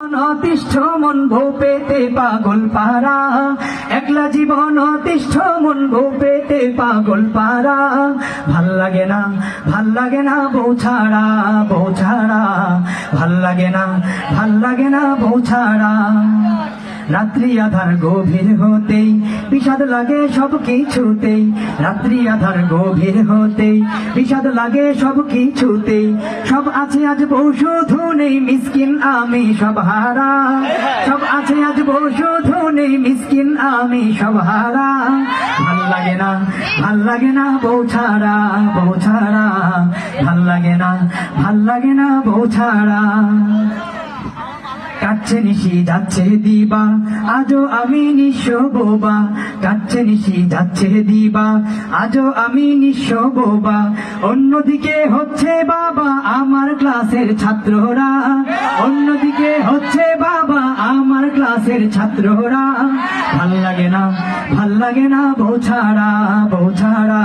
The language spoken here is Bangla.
অতিষ্ঠ মন ভোপেতে পাগল পারা। একলা জীবন অতিষ্ঠ মন ভোপেতে পাগল পারা। ভালো লাগে না, ভালো লাগে না বউ ছাড়া বউ ছাড়া। ভালো লাগে না, ভালো লাগে না বউ ছাড়া। রাত্রি আধার গভীর হতেই বিষাদ লাগে সব কিছুতেই। রাত্রি আধার গভীর হতেই। বিষাদ লাগে সব কিছুতেই। সব আছে আজ বউ শুধু নেই মিসকিন আমি সব হারা। সব আছে আজ বউ শুধু নেই মিসকিন আমি সব হারা। ভালো লাগে না, ভালো লাগে না বউ ছাড়া ভালো লাগে না, ভালো লাগে না বউ কাচ্ছে নিশি, যাচ্ছে দিবা। আজও আমি নিঃস্ব বোবা কাচ্ছে নিশি, যাচ্ছে দিবা। আজও আমি নিঃস্ব অন্যদিকে হচ্ছে বাবা আমার ক্লাসের ছাত্ররা। অন্যদিকে হচ্ছে বাবা আমার ক্লাসের ছাত্ররা। ভালো লাগে না, ভালো লাগে না বউ ছাড়া বউ ছাড়া।